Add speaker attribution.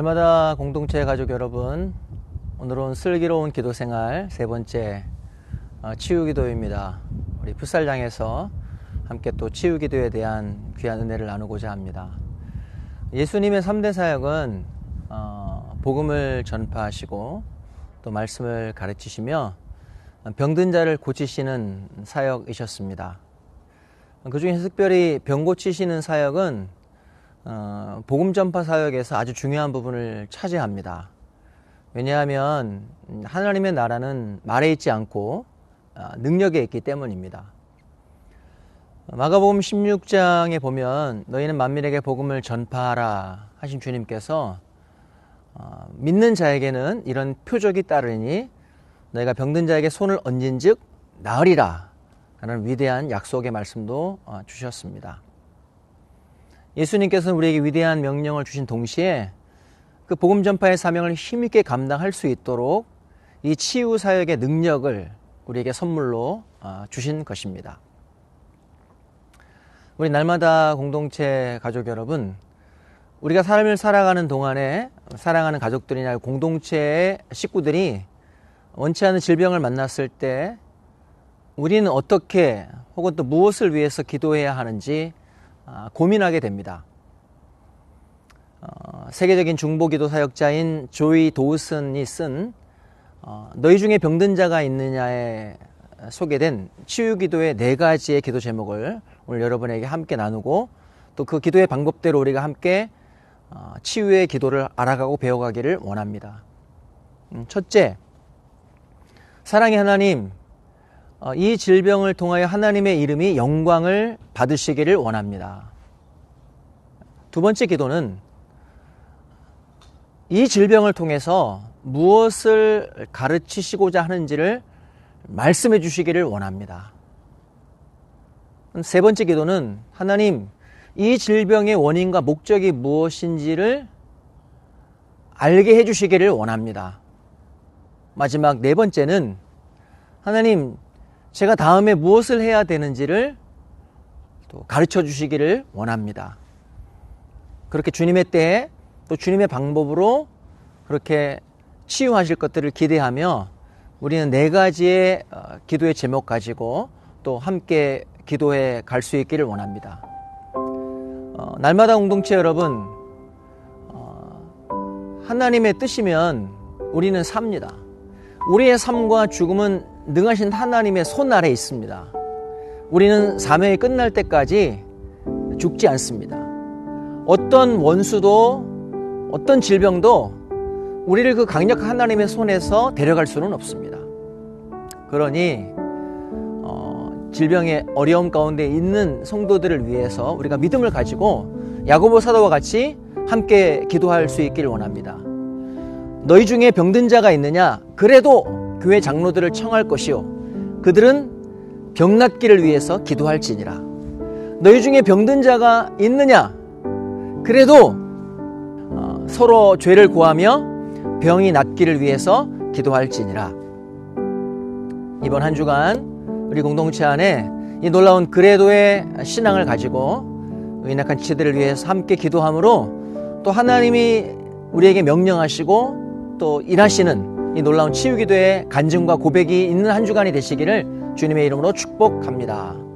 Speaker 1: 날마다 공동체 가족 여러분, 오늘은 슬기로운 기도 생활 세 번째 어, 치유 기도입니다. 우리 풋살장에서 함께 또 치유 기도에 대한 귀한 은혜를 나누고자 합니다. 예수님의 3대 사역은 어, 복음을 전파하시고 또 말씀을 가르치시며 병든 자를 고치시는 사역이셨습니다. 그 중에서 특별히 병 고치시는 사역은 어, 복음 전파 사역에서 아주 중요한 부분을 차지합니다. 왜냐하면 하나님의 나라는 말에 있지 않고 어, 능력에 있기 때문입니다. 마가복음 16장에 보면 너희는 만민에게 복음을 전파하라 하신 주님께서 어, 믿는 자에게는 이런 표적이 따르니 너희가 병든 자에게 손을 얹은즉 나으리라 하는 위대한 약속의 말씀도 어, 주셨습니다. 예수님께서는 우리에게 위대한 명령을 주신 동시에 그 복음 전파의 사명을 힘있게 감당할 수 있도록 이 치유 사역의 능력을 우리에게 선물로 어, 주신 것입니다. 우리 날마다 공동체 가족 여러분, 우리가 삶을 살아가는 동안에 사랑하는 가족들이나 공동체의 식구들이 원치 않은 질병을 만났을 때 우리는 어떻게 혹은 또 무엇을 위해서 기도해야 하는지 아, 고민하게 됩니다. 어, 세계적인 중보기도 사역자인 조이 도우슨이 쓴 어, 너희 중에 병든 자가 있느냐에 소개된 치유기도의 네 가지의 기도 제목을 오늘 여러분에게 함께 나누고 또 그 기도의 방법대로 우리가 함께 어, 치유의 기도를 알아가고 배워가기를 원합니다. 음, 첫째, 사랑의 하나님, 어, 이 질병을 통하여 하나님의 이름이 영광을 받으시기를 원합니다. 두 번째 기도는 이 질병을 통해서 무엇을 가르치시고자 하는지를 말씀해 주시기를 원합니다. 세 번째 기도는 하나님, 이 질병의 원인과 목적이 무엇인지를 알게 해 주시기를 원합니다. 마지막 네 번째는 하나님, 제가 다음에 무엇을 해야 되는지를 또 가르쳐 주시기를 원합니다. 그렇게 주님의 때에 또 주님의 방법으로 그렇게 치유하실 것들을 기대하며 우리는 네 가지의 어, 기도의 제목 가지고 또 함께 기도해 갈 수 있기를 원합니다. 어, 날마다 공동체 여러분, 어, 하나님의 뜻이면 우리는 삽니다. 우리의 삶과 죽음은 능하신 하나님의 손 아래 있습니다. 우리는 사명이 끝날 때까지 죽지 않습니다. 어떤 원수도 어떤 질병도 우리를 그 강력한 하나님의 손에서 데려갈 수는 없습니다. 그러니 어, 질병의 어려움 가운데 있는 성도들을 위해서 우리가 믿음을 가지고 야고보 사도와 같이 함께 기도할 수 있기를 원합니다. 너희 중에 병든 자가 있느냐? 그래도 교회 장로들을 청할 것이요. 그들은 병 낫기를 위해서 기도할지니라. 너희 중에 병든 자가 있느냐? 그래도 어, 서로 죄를 구하며 병이 낫기를 위해서 기도할지니라. 이번 한 주간 우리 공동체 안에 이 놀라운 그래도의 신앙을 가지고 연약한 지체들을 위해서 함께 기도함으로 또 하나님이 우리에게 명령하시고 또 일하시는 이 놀라운 치유기도의 간증과 고백이 있는 한 주간이 되시기를 주님의 이름으로 축복합니다.